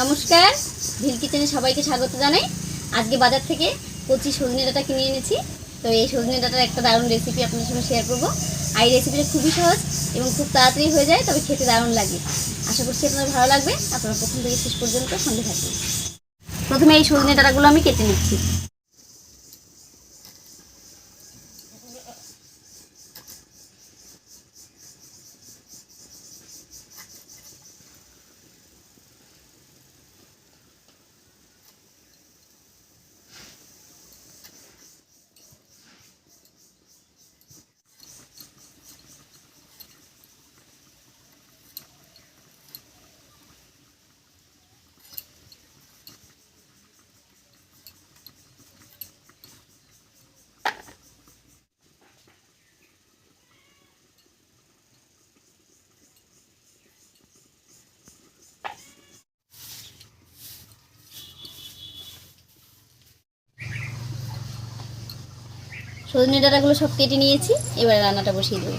নমস্কার ভিল কিচেনে সবাইকে স্বাগত জানাই। আজকে বাজার থেকে কচি সজনে ডাঁটা কিনে এনেছি। তো এই সজনে ডাঁটার একটা দারুণ রেসিপি আপনাদের সঙ্গে শেয়ার করব। আর এই রেসিপিটা খুবই সহজ এবং খুব তাড়াতাড়ি হয়ে যায়, তবে খেতে দারুণ লাগে। আশা করছি আপনার ভালো লাগবে। আপনারা প্রথম থেকে শেষ পর্যন্ত সঙ্গে থাকবেন প্রথমে এই সজনে ডাটাগুলো আমি কেটে নিচ্ছি। সজনে ডাটাগুলো সব কেটে নিয়েছি, এবারে রান্নাটা বসিয়ে দেবো।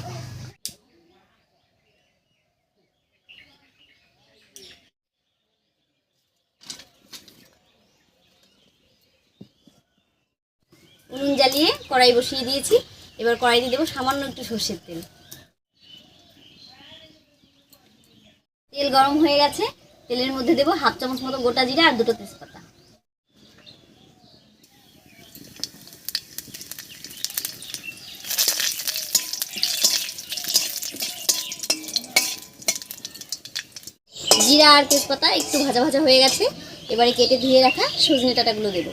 উনুন জ্বালিয়ে কড়াই বসিয়ে দিয়েছি। এবার কড়াইতে দেবো সামান্য একটু সর্ষের তেল। তেল গরম হয়ে গেছে, তেলের মধ্যে দেবো হাফ চামচ মতো গোটা জিরা আর দুটো তেজপাতা। জিরা আর তেজপাতা একটু ভাজা ভাজা হয়ে গেছে। এবারে কেটে ধুয়ে রাখা সজনে ডাঁটাগুলো দেবো।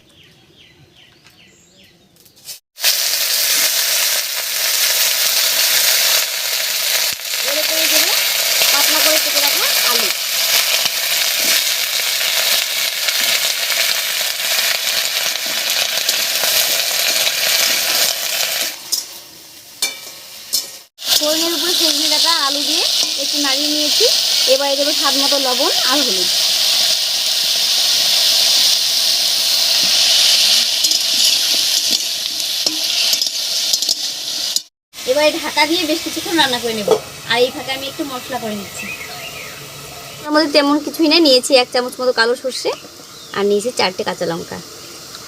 ফোড়নের উপরে সজনে ডাঁটা আলু দিয়ে একটু নাড়িয়ে নিয়েছি। এবারে দেবো স্বাদ মতো লবণ আর হলুদ। এবারে ঢাকা দিয়ে বেশ কিছুক্ষণ রান্না করে নেব। আর এই ফাঁকে আমি একটু মশলা করে নিচ্ছি। আমাদের তেমন কিছুই নেই, নিয়েছি এক চামচ মতো কালো সর্ষে আর নিয়েছি চারটে কাঁচা লঙ্কা।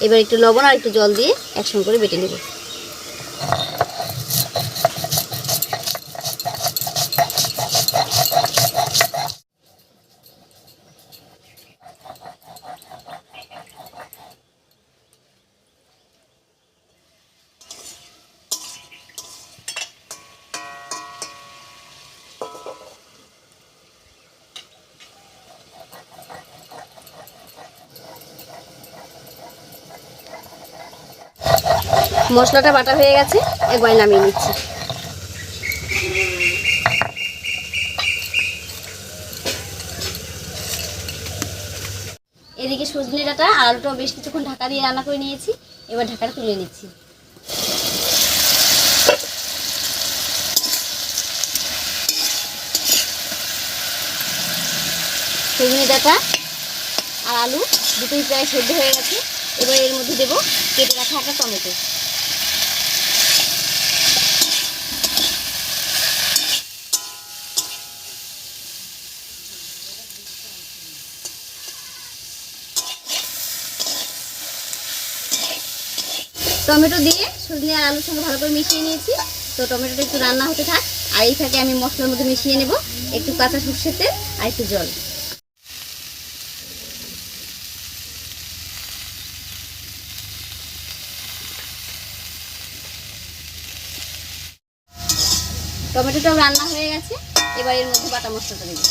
এবার একটু লবণ আর একটু জল দিয়ে একসঙ্গে করে বেটে নেব। মশলাটা বাটা হয়ে গেছে, একবার নামিয়ে নিচ্ছি। এদিকে সজনে ডাঁটা আর আলুটাও বেশ কিছুক্ষণ ঢাকা দিয়ে রান্না করে নিয়েছি, এবার ঢাকাটা তুলে নিচ্ছি। সজনে ডাটা আর আলু দুটোই প্রায় সেদ্ধ হয়ে গেছে, এবার এর মধ্যে দেবো কেটে রাখা একটা টমেটো। টমেটো দিয়ে সজনে আর আলুর সঙ্গে ভালো করে মিশিয়ে নিয়েছি। তো টমেটোটা একটু রান্না হতে থাক, আর এই থাকে আমি মশলার মধ্যে মিশিয়ে নেব একটু কাঁচা সর্ষের আর একটু জল। টমেটোটাও রান্না হয়ে গেছে, এবার এর মধ্যে বাটা মশলাটা দেবো।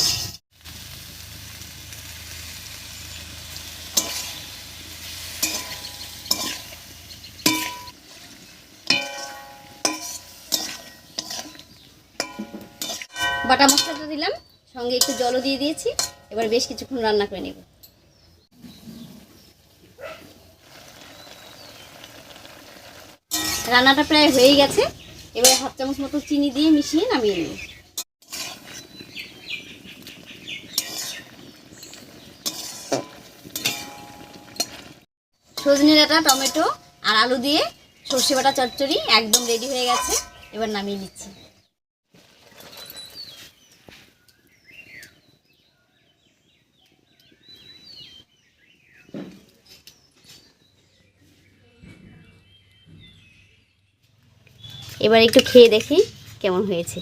বাটা মশলাটা দিলাম, সঙ্গে একটু জলও দিয়ে দিয়েছি, এবার বেশ কিছুক্ষণ রান্না করে নেব। রান্নাটা প্রায় হয়ে গেছে, এবার হাফ চামচ মতো চিনি দিয়ে মিশিয়ে নামিয়ে নেব। সজনে ডাঁটা, টমেটো আর আলু দিয়ে সর্ষে বাটা চচ্চড়ি একদম রেডি হয়ে গেছে, এবার নামিয়ে নিচ্ছি। এবার একটু খেয়ে দেখি কেমন হয়েছে।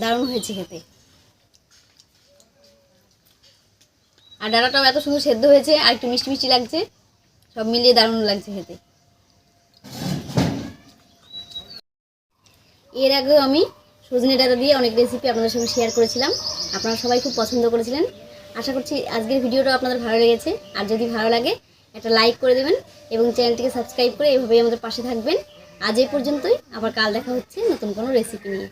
দারুণ হয়েছে খেতে। আর ডালাটাও এত সুন্দর সেদ্ধ হয়েছে, আর একটু মিষ্টি মিষ্টি লাগছে। সব মিলিয়ে দারুণ লাগছে খেতে। এর আগেও আমি সজনে ডাটা দিয়ে অনেক রেসিপি আপনাদের সঙ্গে শেয়ার করেছিলাম। আপনারা সবাই খুব পছন্দ করেছিলেন। আশা করছি আজকের ভিডিওটা আপনাদের ভালো লেগেছে। আর যদি ভালো লাগে, একটা লাইক করে দেবেন এবং চ্যানেলটিকে সাবস্ক্রাইব করে এভাবেই আমাদের পাশে থাকবেন। আজ এই পর্যন্তই। আবার কাল দেখা হচ্ছে নতুন কোনো রেসিপি নিয়ে।